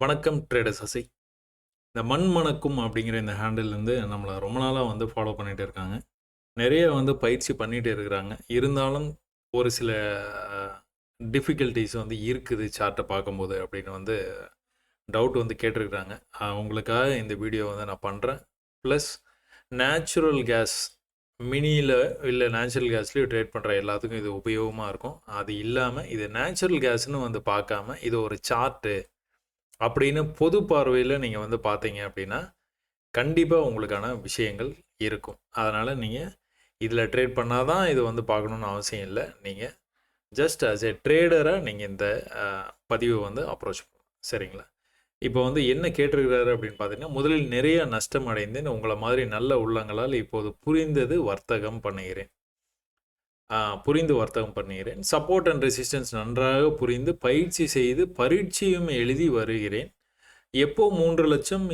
வணக்கம் ட்ரேடர் சசி இந்த மண் மணக்கும் அப்படிங்கிற இந்த ஹேண்டில்லேருந்து நம்மளை ரொம்ப நாளாக வந்து ஃபாலோ பண்ணிகிட்டு இருக்காங்க. நிறைய வந்து பயிற்சி பண்ணிகிட்டு இருக்கிறாங்க. இருந்தாலும் ஒரு சில டிஃபிகல்ட்டிஸ் வந்து இருக்குது சார்ட்டை பார்க்கும்போது அப்படின்னு வந்து டவுட் வந்து கேட்டிருக்கிறாங்க. அவங்களுக்காக உங்களுக்காக இந்த வீடியோ வந்து நான் பண்ணுறேன் ப்ளஸ் நேச்சுரல் கேஸ் மினியில் இல்லை நேச்சுரல் கேஸ்லேயும் ட்ரேட் பண்ணுற எல்லாத்துக்கும் இது உபயோகமாக இருக்கும். அது இல்லாமல் இது நேச்சுரல் கேஸ்னு வந்து பார்க்காம இது ஒரு சார்ட்டு அப்படின்னு பொது பார்வையில் நீங்கள் வந்து பார்த்தீங்க அப்படின்னா கண்டிப்பாக உங்களுக்கான விஷயங்கள் இருக்கும். அதனால் நீங்கள் இதில் ட்ரேட் பண்ணால் தான் இது வந்து பார்க்கணுன்னு அவசியம் இல்லை. நீங்கள் ஜஸ்ட் ஆஸ் எ ட்ரேடராக நீங்கள் இந்த பதிவை வந்து அப்ரோச் பண்ணணும். சரிங்களா? இப்போ வந்து என்ன கேட்டிருக்கிறாரு அப்படின்னு பார்த்தீங்கன்னா முதலில் நிறைய நஷ்டம் அடைந்தேன் உங்களை மாதிரி நல்ல உள்ளங்களால் இப்போது புரிந்தது வர்த்தகம் பண்ணுகிறேன். புரிந்து வர்த்தகம் பண்ணுகிறேன். சப்போர்ட் அண்ட் ரெசிஸ்டன்ஸ் நன்றாக புரிந்து பயிற்சி செய்து பரீட்சையும் எழுதி வருகிறேன். எப்போ மூன்று லட்சம்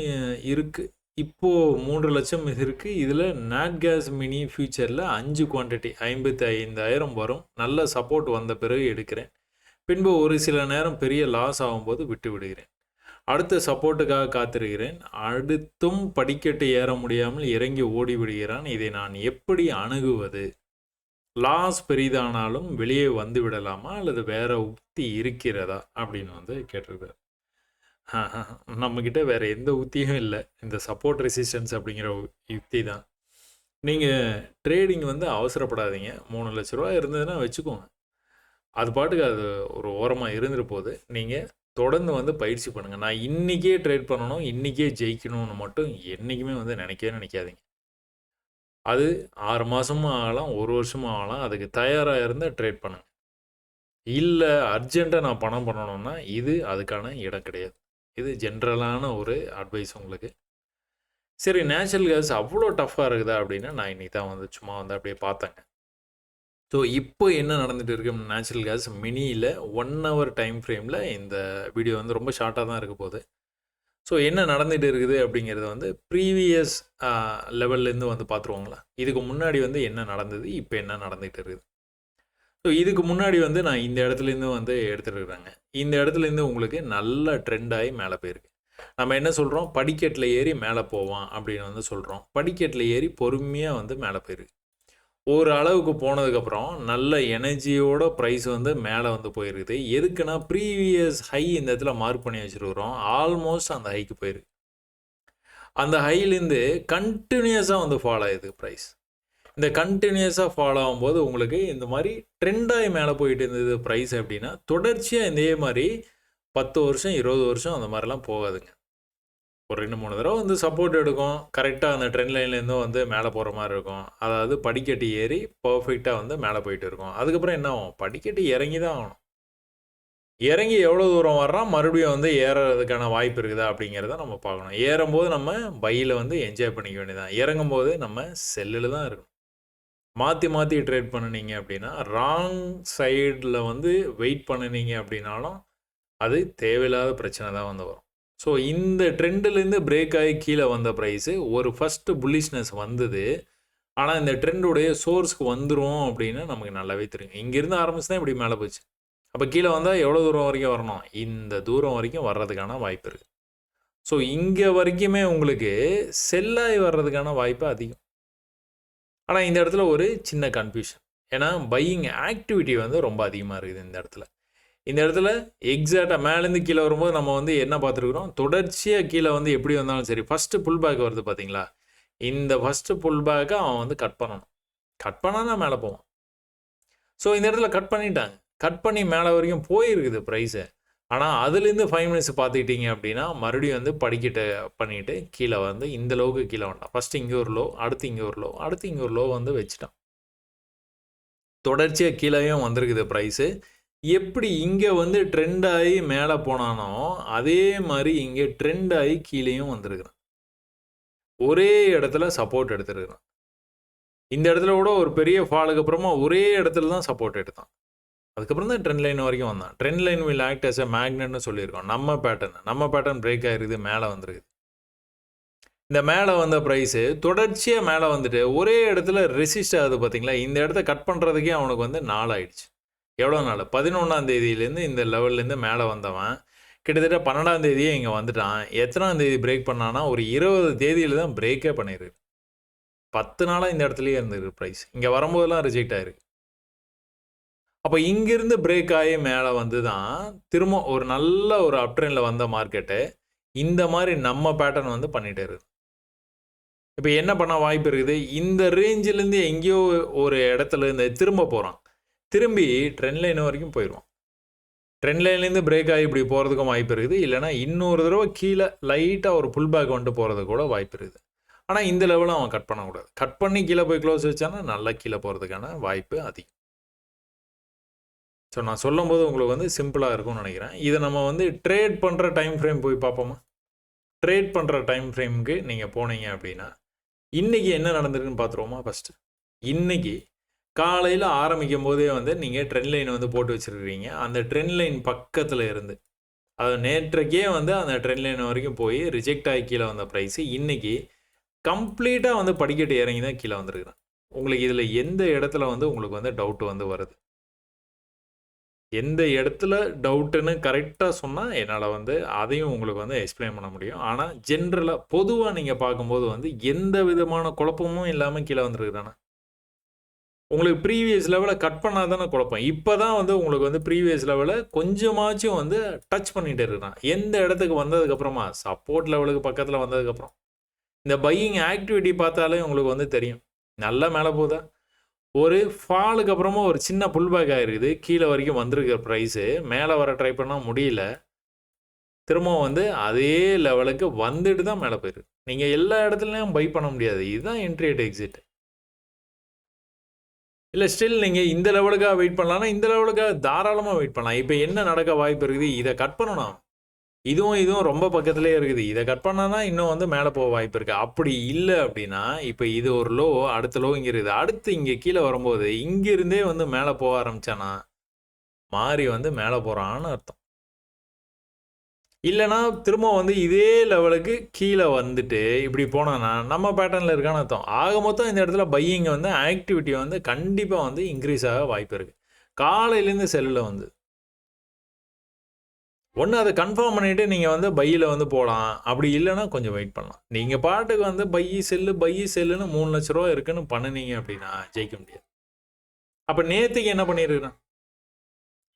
இருக்குது இப்போது இப்போ மூன்று லட்சம் இருக்குது இதில் நாட் கேஸ் மினி ஃபியூச்சரில் அஞ்சு குவான்டிட்டி ஐம்பத்தி ஐந்தாயிரம் வரும். நல்ல சப்போர்ட் வந்த பிறகு எடுக்கிறேன். பின்பு ஒரு சில நேரம் பெரிய லாஸ் ஆகும்போது விட்டு விடுகிறேன். அடுத்த சப்போர்ட்டுக்காக காத்திருக்கிறேன். அடுத்தும் படிக்கட்டு ஏற முடியாமல் இறங்கி ஓடி விடுகிறான் இதை நான் எப்படி அணுகுவது? லாஸ் பெரிதானாலும் வெளியே வந்து விடலாமா அல்லது வேற உத்தி இருக்கிறதா அப்படின்னு வந்து கேட்டிருக்காரு. நம்மக்கிட்ட வேற எந்த உத்தியும் இல்லை. இந்த சப்போர்ட் ரெசிஸ்டன்ஸ் அப்படிங்கிற யுக்தி தான். நீங்கள் ட்ரேடிங் வந்து அவசரப்படாதீங்க. மூணு லட்ச ரூபா இருந்ததுன்னா வச்சுக்கோங்க. அது பாட்டுக்கு அது ஒரு ஓரமாக இருந்துட்டு போகுது நீங்கள் தொடர்ந்து வந்து பயிற்சி பண்ணுங்கள் நான் இன்றைக்கே ட்ரேட் பண்ணணும் இன்றைக்கே ஜெயிக்கணும்னு மட்டும் என்றைக்குமே வந்து நினைக்கவே நினைக்காதீங்க. அது ஆறு மாதமும் ஆகலாம் ஒரு வருஷமும் ஆகலாம். அதுக்கு தயாராக இருந்தால் ட்ரேட் பண்ணுங்க இல்லை அர்ஜெண்ட்டாக நான் பணம் பண்ணணும்னா இது அதுக்கான இடம் கிடையாது. இது ஜென்ரலான ஒரு அட்வைஸ் உங்களுக்கு. சரி நேச்சுரல் கேஸ் அவ்வளோ டஃப்பாக இருக்குதா அப்படின்னா நான் இன்னைக்கு தான் வந்து சும்மா வந்து அப்படியே பார்த்தேங்க. ஸோ இப்போ என்ன நடந்துட்டு இருக்கு நேச்சுரல் கேஸ் மினியில் ஒன் ஹவர் டைம் ஃப்ரேமில் இந்த வீடியோ வந்து ரொம்ப ஷார்ட்டாக தான் இருக்க போகுது. ஸோ என்ன நடந்துகிட்டு இருக்குது அப்படிங்கிறத வந்து ப்ரீவியஸ் லெவல்லேருந்து வந்து பார்த்துருவாங்களா இதுக்கு முன்னாடி வந்து என்ன நடந்தது இப்போ என்ன நடந்துகிட்டு இருக்குது? ஸோ இதுக்கு முன்னாடி வந்து நான் இந்த இடத்துலேருந்து வந்து எடுத்துகிட்டு இருக்கிறேங்க இந்த இடத்துலேருந்து உங்களுக்கு நல்ல ட்ரெண்டாகி மேலே போயிருக்கு. நம்ம என்ன சொல்கிறோம் படிக்கட்டில் ஏறி மேலே போவான் அப்படின்னு வந்து சொல்கிறோம் படிக்கட்டில் ஏறி பொறுமையாக வந்து மேலே போயிருக்கு. ஒரு அளவுக்கு போனதுக்கப்புறம் நல்ல எனர்ஜியோட ப்ரைஸ் வந்து மேலே வந்து போயிருக்குது. எதுக்குன்னா ப்ரீவியஸ் ஹை இந்த இடத்துல மார்க் பண்ணி வச்சுருக்குறோம். ஆல்மோஸ்ட் அந்த ஹைக்கு போயிருக்கு. அந்த ஹைலேருந்து கண்டினியூஸாக வந்து ஃபாலோ ஆகுது ப்ரைஸ் இந்த கண்டினியூஸாக ஃபாலோ ஆகும்போது உங்களுக்கு இந்த மாதிரி ட்ரெண்டாகி மேலே போயிட்டு இருந்தது ப்ரைஸ் அப்படின்னா தொடர்ச்சியாக இதே மாதிரி பத்து வருஷம் இருபது வருஷம் அந்த மாதிரிலாம் போகாதுங்க. ஒரு ரெண்டு மூணு தடவை வந்து சப்போர்ட் எடுக்கும். கரெக்டாக அந்த ட்ரெண்ட் லைன்லேருந்தும் வந்து மேலே போகிற மாதிரி இருக்கும். அதாவது படிக்கட்டு ஏறி பர்ஃபெக்டாக வந்து மேலே போயிட்டு இருக்கும். அதுக்கப்புறம் என்ன ஆகும்? படிக்கட்டு இறங்கி தான் ஆகணும். இறங்கி எவ்வளோ தூரம் வர்றான் மறுபடியும் வந்து ஏறுறதுக்கான வாய்ப்பு இருக்குதா? அப்படிங்கிறத நம்ம பார்க்கணும். ஏறும்போது நம்ம பையில் வந்து என்ஜாய் பண்ணிக்க வேண்டியதான் இறங்கும்போது நம்ம செல்லில் தான் இருக்கணும். மாற்றி மாற்றி ட்ரேட் பண்ணுனீங்க அப்படின்னா ராங் சைடில் வந்து வெயிட் பண்ணுனீங்க அப்படின்னாலும் அது தேவையில்லாத பிரச்சனை தான் வந்து வரும். ஸோ இந்த ட்ரெண்டுலேருந்து பிரேக் ஆகி கீழே வந்த ப்ரைஸு ஒரு ஃபஸ்ட்டு புல்லிஷ்னஸ் வந்தது. ஆனால் இந்த ட்ரெண்டுடைய சோர்ஸ்க்கு வந்துடும் அப்படின்னு நமக்கு நல்லாவே தெரியும். இங்கேருந்து ஆரம்பிச்சு தான் இப்படி மேலே போச்சு. அப்போ கீழே வந்தால் எவ்வளோ தூரம் வரைக்கும் வரணும்? இந்த தூரம் வரைக்கும் வர்றதுக்கான வாய்ப்பு இருக்குது ஸோ இங்கே வரைக்குமே உங்களுக்கு செல்லாகி வர்றதுக்கான வாய்ப்பு அதிகம். ஆனால் இந்த இடத்துல ஒரு சின்ன கன்ஃபியூஷன் ஏன்னா பையிங் ஆக்டிவிட்டி வந்து ரொம்ப அதிகமாக இருக்குது இந்த இடத்துல. இந்த இடத்துல எக்ஸாக்டாக மேலேருந்து கீழே வரும்போது நம்ம வந்து என்ன பார்த்துருக்குறோம்? தொடர்ச்சியாக கீழே வந்து எப்படி வந்தாலும் சரி ஃபஸ்ட்டு புல் பேக் வருது பார்த்தீங்களா? இந்த ஃபஸ்ட்டு புல் பேக்கை அவன் வந்து கட் பண்ணணும். கட் பண்ணால் தான் மேலே போவான். ஸோ இந்த இடத்துல கட் பண்ணிட்டாங்க. கட் பண்ணி மேலே வரைக்கும் போயிருக்குது ப்ரைஸு ஆனால் அதுலேருந்து ஃபைவ் மினிட்ஸ் பார்த்துக்கிட்டீங்க அப்படின்னா மறுபடியும் வந்து படிக்கிட்ட பண்ணிட்டு கீழே வந்து இந்த லோவுக்கு கீழே வந்தான். ஃபஸ்ட்டு இங்கே ஒரு லோ அடுத்து இங்கே ஒரு லோ அடுத்து இங்கே ஒரு லோ வந்து வச்சுட்டான். தொடர்ச்சியாக கீழேயும் வந்திருக்குது ப்ரைஸு எப்படி இங்கே வந்து ட்ரெண்ட் ஆகி மேலே போனானோ அதே மாதிரி இங்கே ட்ரெண்ட் ஆகி கீழேயும் வந்திருக்கிறான். ஒரே இடத்துல சப்போர்ட் எடுத்துருக்கிறான். இந்த இடத்துல கூட ஒரு பெரிய ஃபாலுக்கு அப்புறமா ஒரே இடத்துல தான் சப்போர்ட் எடுத்தான். அதுக்கப்புறம் தான் ட்ரெண்ட் லைன் வரைக்கும் வந்தான். Trend line will act as a மேக்னெட்னு சொல்லியிருக்கோம். நம்ம பேட்டர்ன் நம்ம பேட்டர்ன் பிரேக் ஆகிருக்குது மேலே வந்துருக்குது. இந்த மேலே வந்த ப்ரைஸு தொடர்ச்சியாக மேலே வந்துட்டு ஒரே இடத்துல ரெசிஸ்ட் ஆகுது பார்த்தீங்களா இந்த இடத்த கட் பண்ணுறதுக்கே அவனுக்கு வந்து நாள் ஆயிடுச்சு எவ்வளோ நாள்? பதினொன்றாம் தேதியிலேருந்து இந்த லெவல்லேருந்து மேலே வந்தவன். கிட்டத்தட்ட பன்னெண்டாம் தேதியே இங்கே வந்துட்டான். எத்தனாம் தேதி பிரேக் பண்ணான்னா ஒரு இருபது தேதியில் தான் பிரேக்கே பண்ணிருக்கு பத்து நாளாக இந்த இடத்துலையே இருந்திருக்கு ப்ரைஸ் இங்கே வரும்போதெல்லாம் ரிஜெக்ட் ஆயிருக்கு. அப்போ இங்கேருந்து பிரேக் ஆகி மேலே வந்து தான் திரும்ப ஒரு நல்ல ஒரு அப் ட்ரெண்டில் வந்த மார்க்கெட்டு இந்த மாதிரி நம்ம பேட்டர்ன் வந்து பண்ணிட்டே இப்போ என்ன பண்ண வாய்ப்பு இருக்குது? இந்த ரேஞ்சிலேருந்து எங்கேயோ ஒரு இடத்துல இருந்து திரும்ப போகிறான் திரும்பி ட்ரெண்ட் லைன் வரைக்கும் போயிடுவான் ட்ரெண்ட் லைன்லேருந்து பிரேக் ஆகி இப்படி போகிறதுக்கும் வாய்ப்பு இருக்குது. இல்லைனா இன்னொரு தடவை கீழே லைட்டாக ஒரு புல் பேக் வந்துட்டு போகிறது கூட வாய்ப்பு இருக்குது. ஆனால் இந்த லெவலும் அவன் கட் பண்ணக்கூடாது. கட் பண்ணி கீழே போய் க்ளோஸ் வச்சானா நல்லா கீழே போகிறதுக்கான வாய்ப்பு அதிகம். ஸோ நான் சொல்லும்போது உங்களுக்கு வந்து சிம்பிளாக இருக்கும்னு நினைக்கிறேன். இதை நம்ம வந்து ட்ரேட் பண்ணுற டைம் ஃப்ரேம் போய் பார்ப்போமா? ட்ரேட் பண்ணுற டைம் ஃப்ரேமுக்கு நீங்கள் போனீங்க அப்படின்னா இன்றைக்கி என்ன நடந்திருக்குன்னு பார்த்துருவோமா ஃபஸ்ட்டு இன்றைக்கி காலையில் ஆரம்பிக்கும் போதே வந்து நீங்கள் ட்ரெண்ட் லைன் வந்து போட்டு வச்சுருக்கிறீங்க அந்த ட்ரெண்ட் லைன் பக்கத்தில் இருந்து. அது நேற்றைக்கே வந்து அந்த ட்ரெண்ட் லைன் வரைக்கும் போய் ரிஜெக்ட் ஆகி கீழே வந்த ப்ரைஸு இன்றைக்கி கம்ப்ளீட்டாக வந்து படிக்கட்டு இறங்கி தான் கீழே வந்திருக்கிறேன் உங்களுக்கு இதில் எந்த இடத்துல வந்து உங்களுக்கு வந்து டவுட் வந்து வருது? எந்த இடத்துல டவுட்டுன்னு கரெக்டாக சொன்னால் என்னால் வந்து அதையும் உங்களுக்கு வந்து எக்ஸ்பிளைன் பண்ண முடியும். ஆனால் ஜென்ரலாக பொதுவாக நீங்கள் பார்க்கும்போது வந்து எந்த விதமான குழப்பமும் இல்லாமல் கீழே வந்துருக்குறானா உங்களுக்கு ப்ரீவியஸ் லெவலை கட் பண்ணால் தானே குழப்பம். இப்போ தான் வந்து உங்களுக்கு வந்து ப்ரீவியஸ் லெவலில் கொஞ்சமாச்சும் வந்து டச் பண்ணிகிட்டே இருக்கிறான். எந்த இடத்துக்கு வந்ததுக்கப்புறமா சப்போர்ட் லெவலுக்கு பக்கத்தில் வந்ததுக்கப்புறம் இந்த பையிங் ஆக்டிவிட்டி பார்த்தாலே உங்களுக்கு வந்து தெரியும். நல்லா மேலே போதா ஒரு ஃபாலுக்கு அப்புறமா ஒரு சின்ன புல் பேக் ஆயிருக்குது. கீழே வரைக்கும் வந்திருக்கிற ப்ரைஸு மேலே வர ட்ரை பண்ணால் முடியல. திரும்பவும் வந்து அதே லெவலுக்கு வந்துட்டு தான் மேலே போயிருக்கு. நீங்கள் எல்லா இடத்துலையும் பை பண்ண முடியாது. இதுதான் என்ட்ரி அட் எக்ஸிட் இல்லை ஸ்டில் நீங்கள் இந்த லெவலுக்காக வெயிட் பண்ணலாம்னா இந்த லெவலுக்காக தாராளமாக வெயிட் பண்ணலாம். இப்போ என்ன நடக்க வாய்ப்பு இருக்குது? இதை கட் பண்ணணும். இதுவும் இதுவும் ரொம்ப பக்கத்துலேயே இருக்குது. இதை கட் பண்ணால் தான் இன்னும் வந்து மேலே போக வாய்ப்பு இருக்குது அப்படி இல்லை அப்படின்னா இப்போ இது ஒரு லோ அடுத்த லோ இங்கே இருக்குது. அடுத்து இங்கே கீழே வரும்போது இங்கிருந்தே வந்து மேலே போக ஆரம்பித்தானா மாறி வந்து மேலே போகிறான்னு அர்த்தம். இல்லைனா திரும்ப வந்து இதே லெவலுக்கு கீழே வந்துட்டு இப்படி போனோன்னா நம்ம பேட்டர்னில் இருக்கான்னு அர்த்தம். ஆக மொத்தம் இந்த இடத்துல பையிங்கை வந்து ஆக்டிவிட்டி வந்து கண்டிப்பாக வந்து இன்க்ரீஸ் ஆக வாய்ப்பு இருக்குது காலையிலேருந்து செல்லில் வந்து. ஒன்று அதை கன்ஃபார்ம் பண்ணிவிட்டு நீங்கள் வந்து பையில் வந்து போகலாம் அப்படி இல்லைன்னா கொஞ்சம் வெயிட் பண்ணலாம். நீங்கள் பாட்டுக்கு வந்து பையி செல்லு பையி செல்லுன்னு மூணு லட்ச ரூபா இருக்குன்னு பண்ணுனீங்க அப்படின்னா ஜெயிக்க முடியாது. அப்போ நேற்றுக்கு என்ன பண்ணியிருக்கிறான்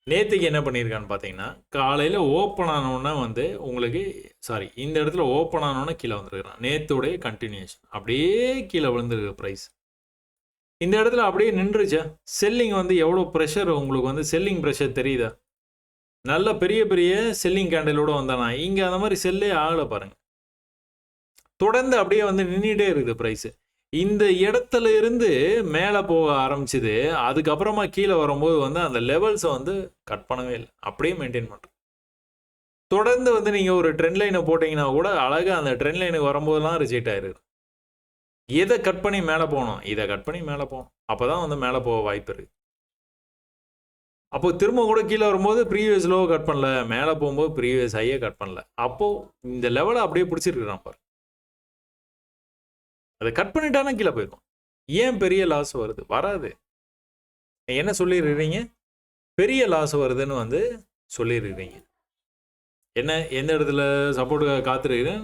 நேற்றுக்கு என்ன பண்ணியிருக்கான்னு பார்த்தீங்கன்னா காலையில் ஓப்பன் ஆனோன்னா வந்து உங்களுக்கு சாரி இந்த இடத்துல ஓப்பன் ஆனோன்னா கீழே வந்துருக்குறான். நேற்றுடைய கண்டினியூஷன் அப்படியே கீழே விழுந்துருக்கு ப்ரைஸ் இந்த இடத்துல அப்படியே நின்றுச்சா? செல்லிங் வந்து எவ்வளோ ப்ரெஷர் உங்களுக்கு வந்து செல்லிங் ப்ரெஷர் தெரியுதா? நல்ல பெரிய பெரிய செல்லிங் கேண்டலோடு வந்தானா? இங்கே அந்த மாதிரி செல்லே ஆகலை பாருங்கள் தொடர்ந்து அப்படியே வந்து நின்றுட்டே இருக்குது ப்ரைஸு இந்த இடத்துல இருந்து மேலே போக ஆரம்பிச்சுது. அதுக்கப்புறமா கீழே வரும்போது வந்து அந்த லெவல்ஸை வந்து கட் பண்ணவே இல்லை. அப்படியே மெயின்டைன் பண்ணுறோம் தொடர்ந்து வந்து நீங்கள் ஒரு ட்ரெண்ட் லைனை போட்டிங்கன்னா கூட அழகாக அந்த ட்ரெண்ட் லைனுக்கு வரும்போதெல்லாம் ரிஜெக்ட் ஆயிருக்கு எதை கட் பண்ணி மேலே போகணும் இதை கட் பண்ணி மேலே போகணும் அப்போ தான் வந்து மேலே போக வாய்ப்பு இருக்குது அப்போ திரும்ப கூட கீழே வரும்போது ப்ரீவியஸ் லோவை கட் பண்ணல. மேலே போகும்போது ப்ரீவியஸ் ஹையை கட் பண்ணல. அப்போது இந்த லெவலை அப்படியே பிடிச்சிருக்கிறான் பாரு. அதை கட் பண்ணிட்டானா கீழே போயிடும். ஏன் பெரிய லாஸ் வருது? வராது. என்ன சொல்லிடுறீங்க பெரிய லாஸ் வருதுன்னு வந்து சொல்லிடுறீங்க என்ன எந்த இடத்துல சப்போர்ட்டுக்காக காத்துருக்கிறேன்?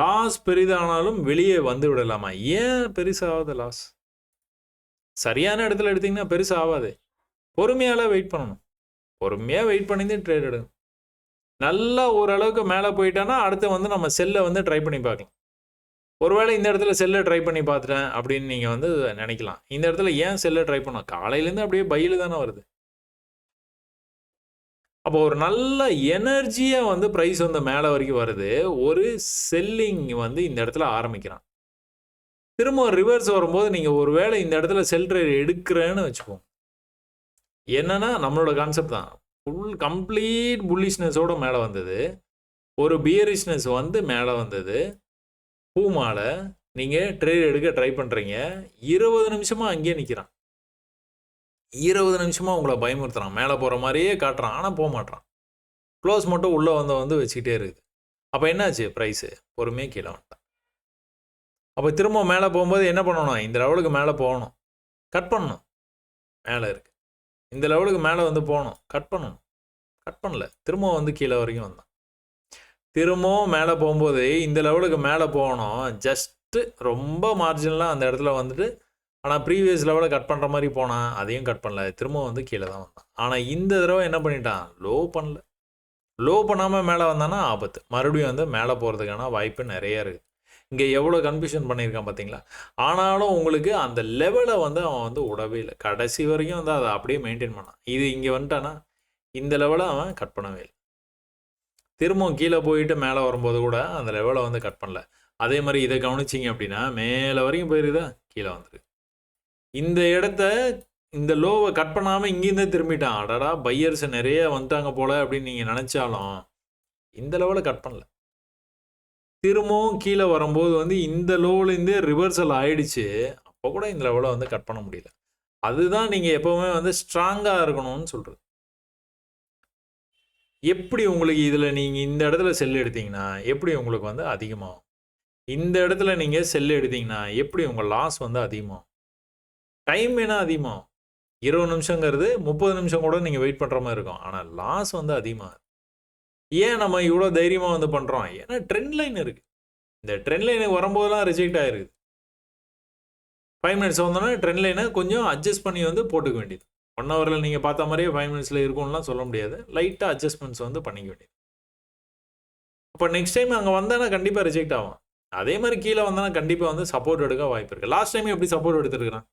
லாஸ் பெரிதானாலும் வெளியே வந்து விடலாமா? ஏன் பெருசாகாது லாஸ் சரியான இடத்துல எடுத்தீங்கன்னா பெருசாகாது. பொறுமையால வெயிட் பண்ணணும். பொறுமையாக வெயிட் பண்ணி ட்ரேட் எடுக்கணும் நல்லா ஓரளவுக்கு மேலே போயிட்டானா அடுத்து வந்து நம்ம செல்லை வந்து ட்ரை பண்ணி பார்க்கலாம். ஒருவேளை இந்த இடத்துல செல்லை ட்ரை பண்ணி பார்த்துட்டேன் அப்படின்னு நீங்கள் வந்து நினைக்கலாம். இந்த இடத்துல ஏன் செல்லை ட்ரை பண்ணோம்? காலையிலேருந்து அப்படியே பையில் தானே வருது. அப்போ ஒரு நல்ல எனர்ஜியாக வந்து ப்ரைஸ் வந்து மேலே வரைக்கும் வருது. ஒரு செல்லிங் வந்து இந்த இடத்துல ஆரம்பிக்கிறான். திரும்ப ரிவர்ஸ் வரும்போது நீங்கள் ஒரு வேளை இந்த இடத்துல செல் ட்ரேட் எடுக்கிறேன்னு வச்சுப்போம் என்னன்னா நம்மளோட கான்செப்ட் தான். ஃபுல் கம்ப்ளீட் புல்லிஷ்னஸோட மேலே வந்தது. ஒரு பியரிஷ்னஸ் வந்து மேலே வந்தது. பூமால நீங்கள் ட்ரேட் எடுக்க ட்ரை பண்ணுறீங்க இருபது நிமிஷமாக அங்கேயே நிற்கிறான் இருபது நிமிஷமாக உங்களை பயமுறுத்துறான். மேலே போகிற மாதிரியே காட்டுறான். ஆனால் போக மாட்டான் க்ளோஸ் மட்டும் உள்ளே வந்த வந்து வச்சுக்கிட்டே இருக்குது. அப்போ என்னாச்சு? ப்ரைஸு பொறுமையாக கீழே வந்துட்டான். அப்போ திரும்ப மேலே போகும்போது என்ன பண்ணணும்? இந்த லெவலுக்கு மேலே போகணும். கட் பண்ணணும். மேலே இருக்குது இந்த லெவலுக்கு மேலே வந்து போகணும். கட் பண்ணணும். கட் பண்ணல. திரும்ப வந்து கீழே வரைக்கும் வந்தான். திரும்பவும் மேலே போகும்போது இந்த லெவலுக்கு மேலே போகணும். ஜஸ்ட்டு ரொம்ப மார்ஜினலாக அந்த இடத்துல வந்துட்டு ஆனால் ப்ரீவியஸ் லெவலில் கட் பண்ணுற மாதிரி போனான் அதையும் கட் பண்ணல. திரும்ப வந்து கீழே தான் வந்தான். ஆனால் இந்த தடவை என்ன பண்ணிட்டான்? லோ பண்ணல. லோ பண்ணாமல் மேலே வந்தானா ஆபத்து. மறுபடியும் வந்து மேலே போகிறதுக்கான வாய்ப்பு நிறைய இருக்குது இங்கே எவ்வளோ கன்ஃபியூஷன் பண்ணியிருக்கான் பார்த்தீங்களா? ஆனாலும் உங்களுக்கு அந்த லெவலை வந்து அவன் வந்து விடவே இல்லை. கடைசி வரைக்கும் வந்து அதை அப்படியே மெயின்டைன் பண்ணான். இது இங்கே வந்துட்டானா இந்த லெவலை அவன் கட் பண்ணவே இல்லை. திரும்பவும் கீழே போயிட்டு மேலே வரும்போது கூட அந்த லெவலை வந்து கட் பண்ணல. அதே மாதிரி இதை கவனிச்சிங்க அப்படின்னா மேலே வரைக்கும் போயிருதா? கீழே வந்துருக்கு இந்த இடத்த இந்த லோவை கட் பண்ணாமல் இங்கேருந்தே திரும்பிட்டான். அடடா பையர்ஸ் நிறைய வந்துட்டாங்க போல அப்படின்னு நீங்கள் நினச்சாலும் இந்த லெவலை கட் பண்ணல. திரும்பவும் கீழே வரும்போது வந்து இந்த லோவிலேருந்தே ரிவர்சல் ஆயிடுச்சு. அப்போ கூட இந்த லெவலை வந்து கட் பண்ண முடியல. அதுதான் நீங்கள் எப்போவுமே வந்து ஸ்ட்ராங்காக இருக்கணும்னு சொல்கிறது எப்படி உங்களுக்கு இதில் நீங்கள் இந்த இடத்துல செல் எடுத்தீங்கன்னா எப்படி உங்களுக்கு வந்து அதிகமாகும்? இந்த இடத்துல நீங்கள் செல் எடுத்தீங்கன்னா எப்படி உங்கள் லாஸ் வந்து அதிகமாகும்? டைம் வேணா அதிகமாகும். இருபது நிமிஷங்கிறது முப்பது நிமிஷம் கூட நீங்கள் வெயிட் பண்ணுற மாதிரி இருக்கும். ஆனால் லாஸ் வந்து அதிகமாக ஏன் நம்ம இவ்வளோ தைரியமாக வந்து பண்ணுறோம் ஏன்னா ட்ரெண்ட் லைன் இருக்குது இந்த ட்ரெண்ட் லைனுக்கு வரும்போதெல்லாம் ரிஜெக்ட் ஆகிருக்குது ஃபைவ் மினிட்ஸ் வந்தோன்னா ட்ரெண்ட் லைனை கொஞ்சம் அட்ஜஸ்ட் பண்ணி வந்து போட்டுக்க வேண்டியது. ஒன் ஹவரில் நீங்கள் பார்த்த மாதிரியே ஃபைவ் மினிட்ஸில் இருக்கும்லாம் சொல்ல முடியாது. லைட்டாக அட்ஜஸ்ட்மெண்ட்ஸ் வந்து பண்ணிக்க வேண்டியது. அப்போ நெக்ஸ்ட் டைம் அங்கே வந்தானா கண்டிப்பாக ரிஜெக்ட் ஆகும் அதே மாதிரி கீழே வந்தானா கண்டிப்பாக வந்து சப்போர்ட் எடுக்க வாய்ப்பு இருக்குது லாஸ்ட் டைம் எப்படி சப்போர்ட் எடுத்துருக்கிறான்?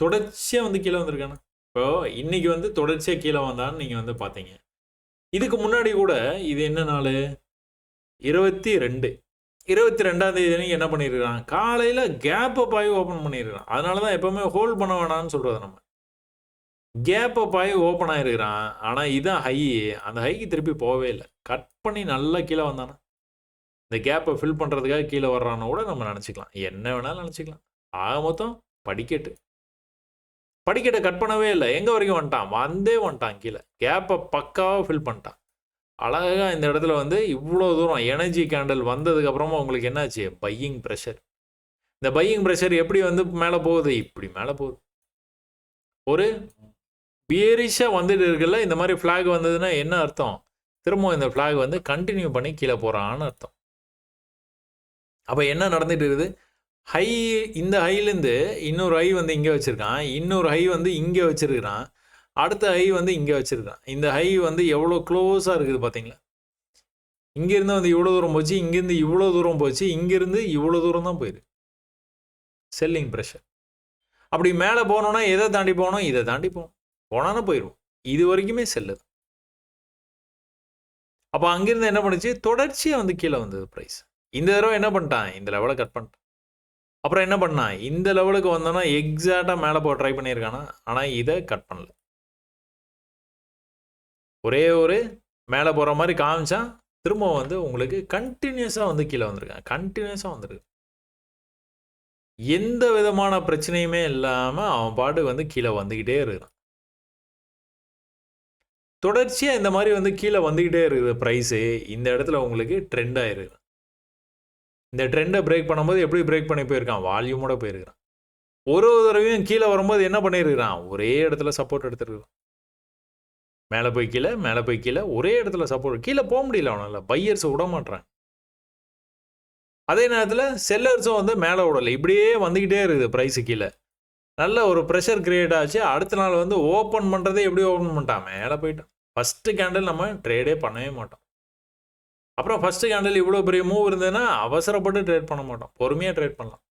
தொடர்ச்சியாக வந்து கீழே வந்திருக்கானா? இப்போ இன்னைக்கு வந்து தொடர்ச்சியாக கீழே வந்தான்னு நீங்கள் வந்து பார்த்தீங்க. இதுக்கு முன்னாடி கூட இது என்ன நாள்? இருபத்தி ரெண்டு. இருபத்தி ரெண்டாம் தேதி என்ன பண்ணியிருக்கான் காலையில் கேப் அப் ஆகி ஓப்பன் பண்ணியிருக்கிறான் அதனால தான் எப்போவுமே ஹோல்ட் பண்ண வேணாம்னு சொல்கிறது நம்ம. கேப் அப் ஆகி ஓப்பன் ஆகிருக்கிறான் ஆனால் இதுதான் ஹை அந்த ஹைக்கு திருப்பி போகவே இல்லை. கட் பண்ணி நல்லா கீழே வந்தானா? இந்த கேப்பை ஃபில் பண்ணுறதுக்காக கீழே வர்றான்னு கூட நம்ம நினச்சிக்கலாம். என்ன வேணாலும் நினச்சிக்கலாம். ஆக மொத்தம் படிக்கட்டு. படிக்கட்டை கட் பண்ணவே இல்லை. எங்கே வரைக்கும் வந்துட்டான்? வந்தே வந்துட்டான் கீழே. கேப்பை பக்காவாக ஃபில் பண்ணிட்டான். அழகாக இந்த இடத்துல வந்து இவ்வளோ தூரம் எனர்ஜி கேண்டில் வந்ததுக்கப்புறமா உங்களுக்கு என்னாச்சு? பையிங் ப்ரெஷர் இந்த பையிங் ப்ரெஷர் எப்படி வந்து மேலே போகுது? இப்படி மேலே போகுது. ஒரு பியரிஷாக வந்துட்டு இருக்குல்ல இந்த மாதிரி ஃப்ளாக் வந்ததுன்னா என்ன அர்த்தம்? திரும்ப இந்த ஃப்ளாக் வந்து கண்டினியூ பண்ணி கீழே போகிறான்னு அர்த்தம். அப்போ என்ன நடந்துட்டு இருக்குது? ஹை இந்த ஹைலேருந்து இன்னொரு ஹை வந்து இங்கே வச்சுருக்கான். இன்னொரு ஹை வந்து இங்கே வச்சுருக்கிறான். அடுத்த ஹை வந்து இங்கே வச்சுருக்கான். இந்த ஹை வந்து எவ்வளோ க்ளோஸாக இருக்குது பார்த்தீங்களா இங்கேருந்து வந்து இவ்வளோ தூரம் போச்சு இங்கேருந்து இவ்வளோ தூரம் போச்சு இங்கேருந்து இவ்வளோ தூரம் தான் போயிருக்கு. செல்லிங் ப்ரெஷர் அப்படி மேலே போனோன்னா எதை தாண்டி போகணும் இதை தாண்டி போகணும் போனானா போயிடுவோம் இது வரைக்குமே செல்லுது அப்போ அங்கேருந்து என்ன பண்ணுச்சு? தொடர்ச்சியாக வந்து கீழே வந்தது ப்ரைஸ் இந்த தடவை என்ன பண்ணிட்டான்? இந்த லெவலை கட் பண்ணிட்டான். அப்புறம் என்ன பண்ணான்? இந்த லெவலுக்கு வந்தோன்னா எக்ஸாக்டாக மேலே போக ட்ரை பண்ணியிருக்கானா? ஆனால் இதை கட் பண்ணல. ஒரே ஒரு மேலே போகிற மாதிரி காமிச்சா திரும்ப வந்து உங்களுக்கு கண்டினியூஸாக வந்து கீழே வந்திருக்காங்க. கண்டினியூஸாக வந்துருக்கு. எந்த விதமான பிரச்சனையுமே இல்லாமல் அவன் பாட்டு வந்து கீழே வந்துக்கிட்டே இருக்கிறான். தொடர்ச்சியாக இந்த மாதிரி வந்து கீழே வந்துக்கிட்டே இருக்குது ப்ரைஸு இந்த இடத்துல உங்களுக்கு ட்ரெண்ட் ஆயிருக்கு. இந்த ட்ரெண்டை பிரேக் பண்ணும்போது எப்படி பிரேக் பண்ணி போயிருக்கான்? வால்யூமோட போயிருக்கான். ஒரு ஒரு தடவையும் கீழே வரும்போது என்ன பண்ணியிருக்கிறான்? ஒரே இடத்துல சப்போர்ட் எடுத்துருக்கான் மேலே போய் கீழே மேலே போய் கீழே ஒரே இடத்துல சப்போர்ட் கீழே போக முடியல அவனால். பையர்ஸை விட மாட்டான் அதே நேரத்தில் செல்லர்ஸும் வந்து மேலே விடலை இப்படியே வந்துக்கிட்டே இருக்குது ப்ரைஸு கீழே. நல்ல ஒரு ப்ரெஷர் கிரியேட் ஆச்சு. அடுத்த நாள் வந்து ஓப்பன் பண்ணுறதே எப்படி ஓப்பன் பண்ணிட்டான்? மேலே போயிட்டான். ஃபஸ்ட்டு கேண்டில் நம்ம ட்ரேடே பண்ணவே மாட்டோம். அப்புறம் ஃபஸ்ட்டு கேண்டில் இவ்வளோ பெரிய மூவ் இருந்ததுன்னா அவசரப்பட்டு ட்ரேட் பண்ண மாட்டோம். பொறுமையாக ட்ரேட் பண்ணலாம்.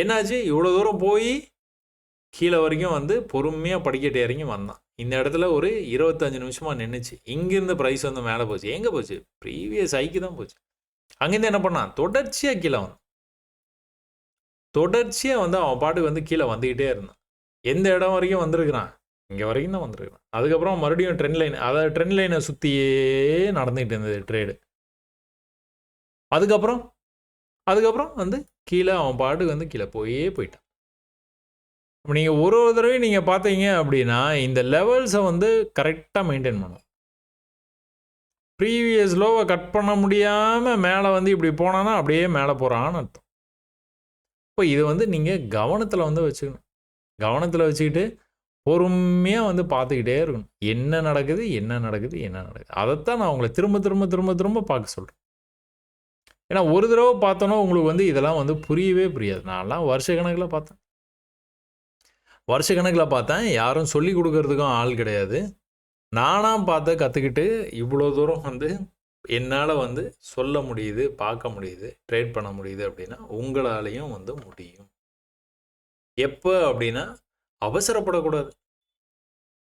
என்னாச்சு? இவ்வளோ தூரம் போய் கீழே வரைக்கும் வந்து பொறுமையாக படிக்கட்டு இறங்கி வந்தான். இந்த இடத்துல ஒரு இருபத்தஞ்சு நிமிஷமாக நின்றுச்சு இங்கேருந்து ப்ரைஸ் வந்து மேலே போச்சு. எங்கே போச்சு? ப்ரீவியஸ் ஐக்கு தான் போச்சு. அங்கேருந்து என்ன பண்ணான்? தொடர்ச்சியாக கீழே வந்தான். தொடர்ச்சியாக வந்து அவன் பாட்டுக்கு வந்து கீழே வந்துக்கிட்டே இருந்தான். எந்த இடம் வரைக்கும் வந்திருக்கிறான்? இங்கே வரைக்கும் தான் வந்திருக்கிறான். அதுக்கப்புறம் மறுபடியும் ட்ரெண்ட் லைன் அதாவது ட்ரெண்ட் லைனை சுற்றியே நடந்துகிட்டு இருந்தது ட்ரேடு அதுக்கப்புறம்? அதுக்கப்புறம் வந்து கீழே அவன் பாட்டுக்கு வந்து கீழே போயே போயிட்டான். இப்போ நீங்கள் ஒரு ஒரு தடவையும் நீங்கள் பார்த்தீங்க அப்படின்னா இந்த லெவல்ஸை வந்து கரெக்டாக மெயின்டைன் பண்ணும். ப்ரீவியஸ் லோவை கட் பண்ண முடியாமல் மேலே வந்து இப்படி போனான்னா அப்படியே மேலே போகிறான்னு அர்த்தம். இப்போ இதை வந்து நீங்கள் கவனத்தில் வந்து வச்சுக்கணும். கவனத்தில் வச்சுக்கிட்டு பொறுமையாக வந்து பார்த்துக்கிட்டே இருக்கணும். என்ன நடக்குது என்ன நடக்குது என்ன நடக்குது. அதைத்தான் நான் உங்களை திரும்ப திரும்ப திரும்ப திரும்ப பார்க்க சொல்கிறேன் ஏன்னா ஒரு தடவை பார்த்தோன்னா உங்களுக்கு வந்து இதெல்லாம் வந்து புரியவே புரியாது. நான்லாம் வருஷ கணக்கில் பார்த்தேன். வருஷ கணக்கில் பார்த்தேன் யாரும் சொல்லி கொடுக்கறதுக்கும் ஆள் கிடையாது. நானாக பார்த்து கற்றுக்கிட்டு இவ்வளோ தூரம் வந்து என்னால் வந்து சொல்ல முடியுது பார்க்க முடியுது ட்ரேட் பண்ண முடியுது அப்படின்னா உங்களாலையும் வந்து முடியும். எப்போ அப்படின்னா அவசரப்படக்கூடாது.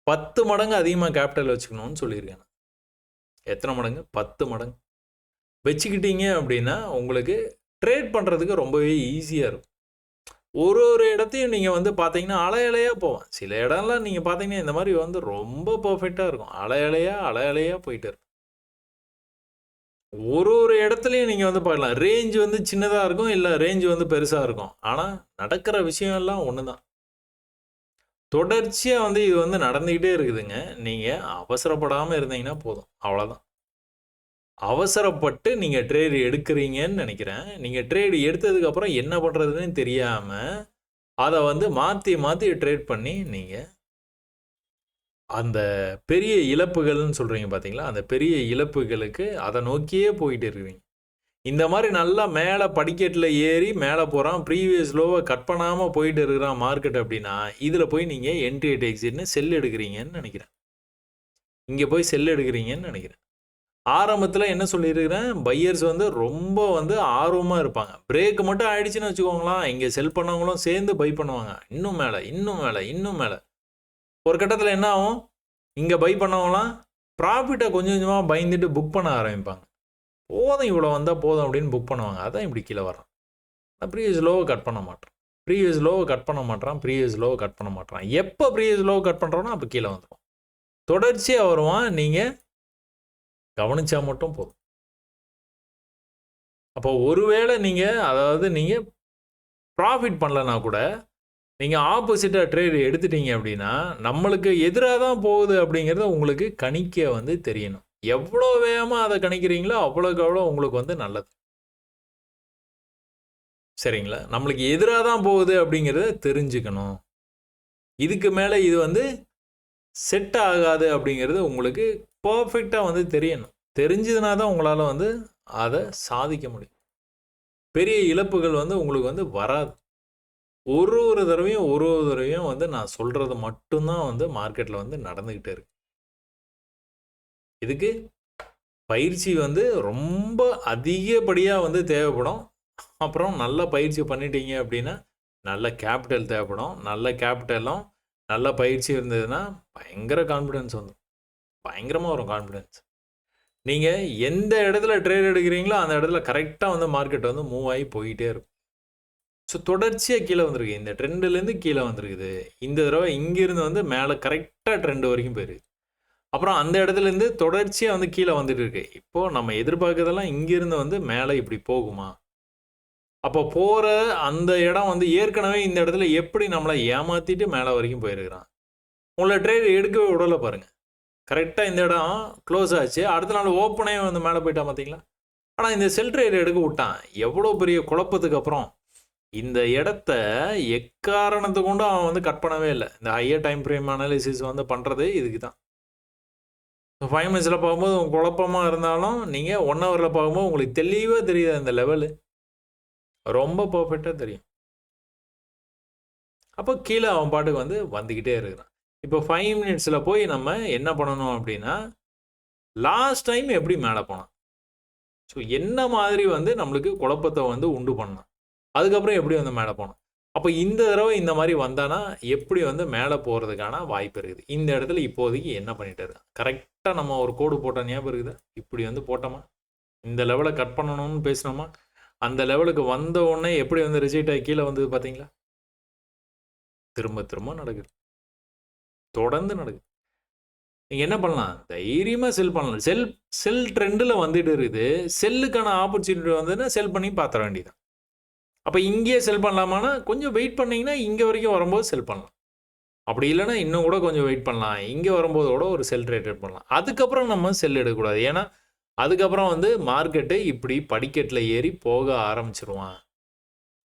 பத்து மடங்கு அதிகமாக கேபிட்டல் வச்சுக்கணும்னு சொல்லியிருக்கேன். நான். எத்தனை மடங்கு? பத்து மடங்கு. வச்சுக்கிட்டீங்க அப்படின்னா உங்களுக்கு ட்ரேட் பண்ணுறதுக்கு ரொம்பவே ஈஸியாக இருக்கும். ஒரு ஒரு இடத்தையும் நீங்கள் வந்து பார்த்தீங்கன்னா அலையலையாக போவேன். சில இடம்லாம் நீங்கள் பார்த்தீங்கன்னா இந்த மாதிரி வந்து ரொம்ப பர்ஃபெக்டாக இருக்கும். அலையலையாக அலையலையாக அலை அலையாக போயிட்டு இருக்கும். ஒரு ஒரு இடத்துலையும் நீங்கள் வந்து பார்க்கலாம் ரேஞ்ச் வந்து சின்னதாக இருக்கும் இல்லை ரேஞ்ச் வந்து பெருசாக இருக்கும். ஆனால் நடக்கிற விஷயம் எல்லாம் ஒன்று தான் தொடர்ச்சியாக வந்து இது வந்து நடந்துக்கிட்டே இருக்குதுங்க. நீங்கள் அவசரப்படாமல் இருந்தீங்கன்னா போதும். அவ்வளோதான் அவசரப்பட்டு நீங்கள் ட்ரேடு எடுக்கிறீங்கன்னு நினைக்கிறேன். நீங்கள் ட்ரேடு எடுத்ததுக்கப்புறம் என்ன பண்ணுறதுன்னு தெரியாமல் அதை வந்து மாற்றி மாற்றி ட்ரேட் பண்ணி நீங்கள் அந்த பெரிய இழப்புகள்னு சொல்கிறீங்க பார்த்தீங்களா அந்த பெரிய இழப்புகளுக்கு அதை நோக்கியே போயிட்டு இருக்கிறீங்க இந்த மாதிரி நல்லா மேலே படிக்கட்டில் ஏறி மேலே போகிறான் ப்ரீவியஸ் லோவை கட் பண்ணாமல் போயிட்டு இருக்கிறான் மார்க்கெட் அப்படின்னா இதில் போய் நீங்கள் என்ட்ரி எட் எக்ஸிட்னு செல் எடுக்கிறீங்கன்னு நினைக்கிறேன். இங்கே போய் செல் எடுக்கிறீங்கன்னு நினைக்கிறேன். ஆரம்பத்தில் என்ன சொல்லியிருக்கிறேன்? பையர்ஸ் வந்து ரொம்ப வந்து ஆர்வமாக இருப்பாங்க. பிரேக் மட்டும் ஆயிடுச்சுன்னு வச்சுக்கோங்களேன். இங்கே செல் பண்ணவங்களும் சேர்ந்து பை பண்ணுவாங்க. இன்னும் மேலே இன்னும் மேலே இன்னும் மேலே. ஒரு கட்டத்தில் என்ன ஆகும்? இங்கே பை பண்ணவங்களாம் ப்ராஃபிட்டை கொஞ்சம் கொஞ்சமாக பயந்துட்டு புக் பண்ண ஆரம்பிப்பாங்க. போதும் இவ்வளோ வந்தால் போதும் அப்படின்னு புக் பண்ணுவாங்க. அதான் இப்படி கீழே வரோம் நான் ப்ரீவியஸ் லோவை கட் பண்ண மாட்டேன். ப்ரீவியஸ் லோவை கட் பண்ண மாட்டேறான் ப்ரீவியஸ் லோவை கட் பண்ண மாட்டேறான் எப்போ ப்ரீவியஸ் லோவை கட் பண்ணுறோன்னா அப்போ கீழே வந்துடும் தொடர்ச்சியாக வருவான். நீங்கள் கவனிச்சா மட்டும் போதும். அப்போ ஒருவேளை நீங்கள் அதாவது நீங்கள் ப்ராஃபிட் பண்ணலனா கூட நீங்கள் ஆப்போசிட்டாக ட்ரேடு எடுத்துட்டீங்க அப்படின்னா நம்மளுக்கு எதிராக தான் போகுது அப்படிங்கிறத உங்களுக்கு கணிக்க வந்து தெரியணும். எவ்வளோ வேகமாக அதை கணிக்கிறீங்களோ அவ்வளோக்கு அவ்வளோ உங்களுக்கு வந்து நல்லது. சரிங்களா? நம்மளுக்கு எதிராக தான் போகுது அப்படிங்கிறத தெரிஞ்சுக்கணும். இதுக்கு மேலே இது வந்து செட் ஆகாது அப்படிங்கிறது உங்களுக்கு பர்ஃபெக்டாக வந்து தெரியணும். தெரிஞ்சதுனா தான் உங்களால் வந்து அதை சாதிக்க முடியும். பெரிய இழப்புகள் வந்து உங்களுக்கு வந்து வராது. ஒரு ஒரு தடவையும் ஒரு ஒரு தடவையும் வந்து நான் சொல்கிறது மட்டும்தான் வந்து மார்க்கெட்டில் வந்து நடந்துக்கிட்டே இருக்கு. இதுக்கு பயிற்சி வந்து ரொம்ப அதிகப்படியாக வந்து தேவைப்படும். அப்புறம் நல்ல பயிற்சி பண்ணிட்டீங்க அப்படின்னா நல்ல கேபிட்டல் தேவைப்படும். நல்ல கேபிட்டலும் நல்ல பயிற்சி இருந்ததுன்னா பயங்கர கான்ஃபிடென்ஸ் வந்துடும் பயங்கரமாக வரும் கான்ஃபிடென்ஸ் நீங்கள் எந்த இடத்துல ட்ரேட் எடுக்கிறீங்களோ அந்த இடத்துல கரெக்டாக வந்து மார்க்கெட் வந்து மூவ் ஆகி போயிட்டே இருக்கும். ஸோ தொடர்ச்சியாக கீழே வந்திருக்கு. இந்த ட்ரெண்டுலேருந்து கீழே வந்திருக்குது. இந்த தடவை இங்கேருந்து வந்து மேலே கரெக்டாக ட்ரெண்டு வரைக்கும் போயிருக்கு. அப்புறம் அந்த இடத்துலேருந்து தொடர்ச்சியாக வந்து கீழே வந்துட்டு இருக்கு. இப்போது நம்ம எதிர்பார்க்கறதெல்லாம் இங்கேருந்து வந்து மேலே இப்படி போகுமா? அப்போ போகிற அந்த இடம் வந்து ஏற்கனவே இந்த இடத்துல எப்படி நம்மளை ஏமாற்றிட்டு மேலே வரைக்கும் போயிருக்கிறான்? உங்களை ட்ரேட் எடுக்கவே விடலை பாருங்கள் கரெக்டாக இந்த இடம் க்ளோஸ் ஆச்சு. அடுத்த நாள் ஓப்பனே வந்து மேலே போயிட்டான் பார்த்தீங்களா ஆனால் இந்த செல் ட்ரேட் எடுக்க விட்டான். எவ்வளோ பெரிய குழப்பத்துக்கு அப்புறம் இந்த இடத்த எக்காரணத்தை கொண்டு அவன் வந்து கட் பண்ணவே இல்லை. இந்த ஹையர் டைம் ஃப்ரேம் அனாலிசிஸ் வந்து பண்ணுறது இதுக்கு தான் ஃபைவ் மினிட்ஸில் பார்க்கும்போது உங்கள் குழப்பமாக இருந்தாலும் நீங்கள் ஒன் ஹவரில் பார்க்கும்போது உங்களுக்கு தெளிவாக தெரியுது அந்த லெவலு ரொம்ப பர்ஃபெக்டாக தெரியும். அப்போ கீழே அவன் பாட்டுக்கு வந்து வந்துக்கிட்டே இருக்கிறான். இப்போ ஃபைவ் மினிட்ஸில் போய் நம்ம என்ன பண்ணணும் அப்படின்னா லாஸ்ட் டைம் எப்படி மேலே போனோம்? ஸோ என்ன மாதிரி வந்து நம்மளுக்கு குழப்பத்தை வந்து உண்டு பண்ணான் அதுக்கப்புறம் எப்படி வந்து மேலே போனோம்? அப்போ இந்த தடவை இந்த மாதிரி வந்தானா எப்படி வந்து மேலே போகிறதுக்கான வாய்ப்பு இருக்குது? இந்த இடத்துல இப்போதைக்கு என்ன பண்ணிட்டு இருக்கான்? கரெக்டாக நம்ம ஒரு கோடு போட்ட ஞாபகம் இருக்குதா? இப்படி வந்து போட்டோமா? இந்த லெவலை கட் பண்ணணும்னு பேசினோமா? அந்த லெவலுக்கு வந்த உடனே எப்படி வந்து ரிஜெக்ட் ஆகி கீழே வந்தது பார்த்தீங்களா திரும்ப திரும்ப நடக்குது. தொடர்ந்து நடக்குது. நீங்கள் என்ன பண்ணலாம்? தைரியமாக செல் பண்ணலாம். செல் செல் ட்ரெண்டில் வந்துட்டு இருக்குது. செல்லுக்கான ஆப்பர்ச்சுனிட்டி வந்ததுன்னா செல் பண்ணி பார்த்துட வேண்டியதான் அப்போ இங்கேயே செல் பண்ணலாமான்னா கொஞ்சம் வெயிட் பண்ணிங்கன்னா இங்கே வரைக்கும் வரும்போது செல் பண்ணலாம். அப்படி இல்லைன்னா இன்னும் கூட கொஞ்சம் வெயிட் பண்ணலாம். இங்கே வரும்போது கூட ஒரு செல் ரேட்டட் பண்ணலாம் அதுக்கப்புறம் நம்ம செல் எடுக்கக்கூடாது. ஏன்னா அதுக்கப்புறம் வந்து மார்க்கெட்டு இப்படி படிக்கட்டில் ஏறி போக ஆரம்பிச்சிருவான்.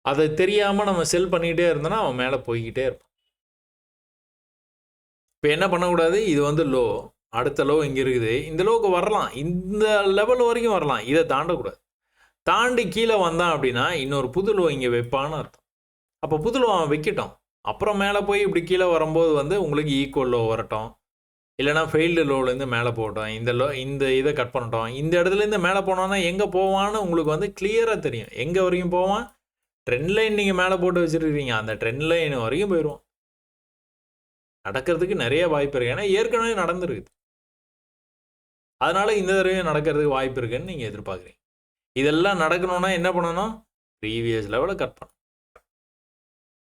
அதை தெரியாமல் நம்ம செல் பண்ணிக்கிட்டே இருந்தோன்னா அவன் மேலே போய்கிட்டே இருப்பான். இப்போ என்ன பண்ணக்கூடாது? இது வந்து லோ அடுத்த லோ இங்கே இருக்குது. இந்த லோவுக்கு வரலாம். இந்த லெவல் வரைக்கும் வரலாம். இதை தாண்டக்கூடாது. தாண்டி கீழே வந்தான் அப்படின்னா இன்னொரு புது லோ இங்கே வைப்பான்னு அர்த்தம். அப்போ புது லோ அவன் வைக்கட்டும். அப்புறம் மேலே போய் இப்படி கீழே வரும்போது வந்து உங்களுக்கு ஈக்குவல் லோ வரட்டும். இல்லைனா ஃபெயில்டு லோலேருந்து மேலே போகட்டும். இந்த லோ இந்த இதை கட் பண்ணட்டும். இந்த இடத்துலேருந்து மேலே போனோன்னா எங்கே போவான்னு உங்களுக்கு வந்து கிளியராக தெரியும். எங்கே வரைக்கும் போவான்? ட்ரெண்ட் லைன் நீங்கள் மேலே போட்டு வச்சுருக்கீங்க அந்த ட்ரெண்ட் லைன் வரைக்கும் போயிடுவோம் நடக்கிறதுக்கு நிறைய வாய்ப்பு இருக்குது ஏன்னா ஏற்கனவே நடந்துருக்குது அதனால் இந்த தடவையும் நடக்கிறதுக்கு வாய்ப்பு இருக்குன்னு நீங்கள் எதிர்பார்க்குறீங்க. இதெல்லாம் நடக்கணும்னா என்ன பண்ணணும்? ப்ரீவியஸ் லெவலில் கட் பண்ணணும்.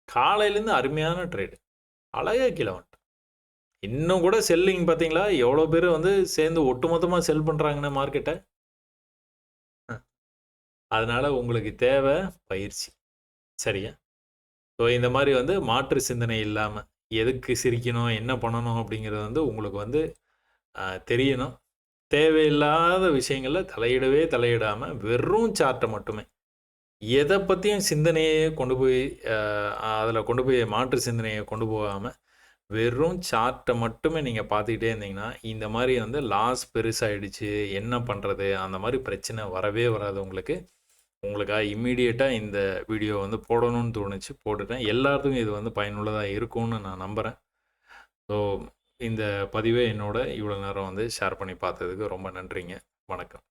காலையிலேருந்து அருமையான ட்ரேடு அழகாக கீழே வந்துட்டேன் இன்னும் கூட செல்லிங் பார்த்தீங்களா? எவ்வளோ பேர் வந்து சேர்ந்து ஒட்டுமொத்தமாக செல் பண்ணுறாங்கண்ணே மார்க்கெட்டை அதனால் உங்களுக்கு தேவை பயிற்சி. சரியா? ஸோ இந்த மாதிரி வந்து மாற்று சிந்தனை இல்லாமல் எதுக்கு சிரிக்கணும் என்ன பண்ணணும் அப்படிங்கிறது வந்து உங்களுக்கு வந்து தெரியணும். தேவையில்லாத விஷயங்களில் தலையிடவே தலையிடாமல் வெறும் சார்ட்டை மட்டுமே. எதை பற்றியும் சிந்தனையே கொண்டு போய் அதில் கொண்டு போய் மாற்று சிந்தனையை கொண்டு போகாமல் வெறும் சார்ட்டை மட்டுமே நீங்கள் பார்த்துக்கிட்டே இருந்தீங்கன்னா இந்த மாதிரி வந்து லாஸ் பெருசாகிடுச்சு என்ன பண்ணுறது அந்த மாதிரி பிரச்சனை வரவே வராது உங்களுக்கு. உங்களுக்காக இம்மீடியட்டாக இந்த வீடியோ வந்து போடணும்னு தோணுச்சு போட்டுட்டேன். எல்லாத்துக்கும் இது வந்து பயனுள்ளதாக இருக்கும்னு நான் நம்புகிறேன் ஸோ இந்த பதிவை என்னோட இவ்வளோ நேரம் வந்து ஷேர் பண்ணி பார்த்ததுக்கு ரொம்ப நன்றிங்க. வணக்கம்.